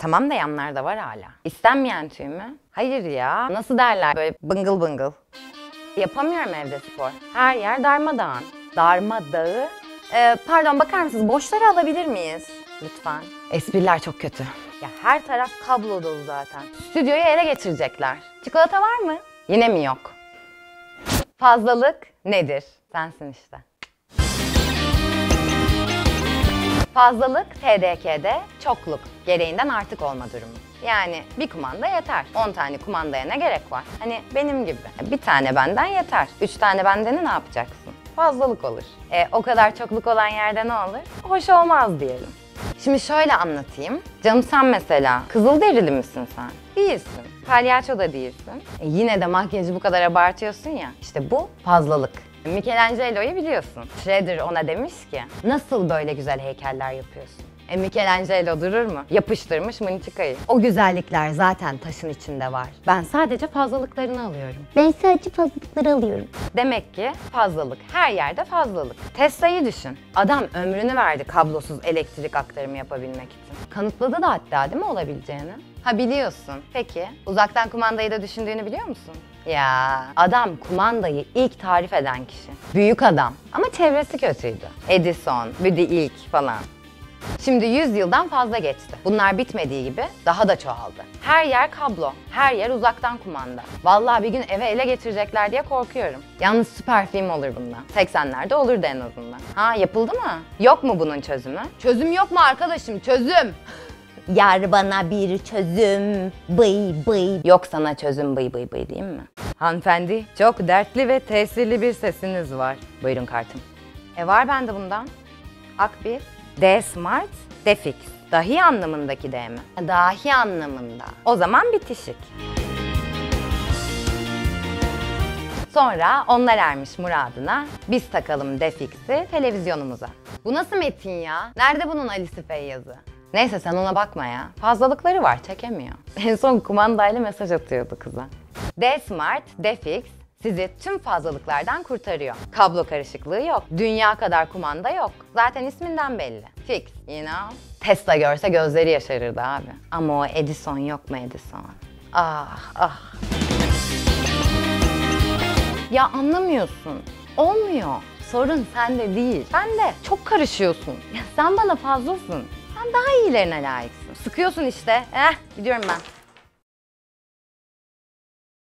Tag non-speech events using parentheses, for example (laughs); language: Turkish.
Tamam da yanlarda var hala. İstenmeyen tüy mü? Hayır ya. Nasıl derler böyle bıngıl bıngıl. Yapamıyorum evde spor. Her yer darmadağın. Darmadağı. Ee, pardon bakar mısınız? Boşları alabilir miyiz? Lütfen. Espriler çok kötü. Ya her taraf kablo dolu zaten. Stüdyoyu ele geçirecekler. Çikolata var mı? Yine mi yok? Fazlalık nedir? Sensin işte. Fazlalık TDK'de çokluk gereğinden artık olma durumu. Yani bir kumanda yeter. 10 tane kumandaya ne gerek var? Hani benim gibi. Bir tane benden yeter. 3 tane bendeni ne yapacaksın? Fazlalık olur. E, o kadar çokluk olan yerde ne olur? Hoş olmaz diyelim. Şimdi şöyle anlatayım. Canım sen mesela Kızılderili misin sen? Değilsin. Palyaço da değilsin. E, yine de makyajı bu kadar abartıyorsun ya. İşte bu fazlalık. Michelangelo'yu biliyorsun. Shredder ona demiş ki nasıl böyle güzel heykeller yapıyorsun? E Michelangelo durur mu? Yapıştırmış mınçıkayı. O güzellikler zaten taşın içinde var. Ben sadece fazlalıklarını alıyorum. Ben sadece fazlalıkları alıyorum. Demek ki fazlalık. Her yerde fazlalık. Tesla'yı düşün. Adam ömrünü verdi kablosuz elektrik aktarımı yapabilmek için. Kanıtladı da hatta değil mi olabileceğini? Ha biliyorsun. Peki uzaktan kumandayı da düşündüğünü biliyor musun? Ya adam kumandayı ilk tarif eden kişi. Büyük adam ama çevresi kötüydü. Edison, Büdi ilk falan. Şimdi 100 yıldan fazla geçti. Bunlar bitmediği gibi daha da çoğaldı. Her yer kablo, her yer uzaktan kumanda. Vallahi bir gün eve ele getirecekler diye korkuyorum. Yalnız süper film olur bundan. 80'lerde olurdu en azından. Ha yapıldı mı? Yok mu bunun çözümü? Çözüm yok mu arkadaşım? Çözüm! (laughs) Yar bana bir çözüm. Bıy bıy. Yok sana çözüm bıy bıy bıy değil mi? Hanımefendi, çok dertli ve tesirli bir sesiniz var. Buyurun kartım. E var bende bundan. Akbil, D Smart, Defix. Dahi anlamındaki D mi? Dahi anlamında. O zaman bitişik. Sonra onlar ermiş muradına, biz takalım Defix'i televizyonumuza. Bu nasıl metin ya? Nerede bunun Alice Feyyaz'ı? Neyse sen ona bakma ya. Fazlalıkları var, çekemiyor. (laughs) En son kumandayla mesaj atıyordu kıza. D-Smart, Defix sizi tüm fazlalıklardan kurtarıyor. Kablo karışıklığı yok. Dünya kadar kumanda yok. Zaten isminden belli. Fix, you know? Tesla görse gözleri yaşarırdı abi. Ama o Edison yok mu Edison? Ah, ah. Ya anlamıyorsun. Olmuyor. Sorun sende değil. Sen de çok karışıyorsun. Ya sen bana fazlasın. Sen daha iyilerine layıksın. Sıkıyorsun işte. Eh gidiyorum ben.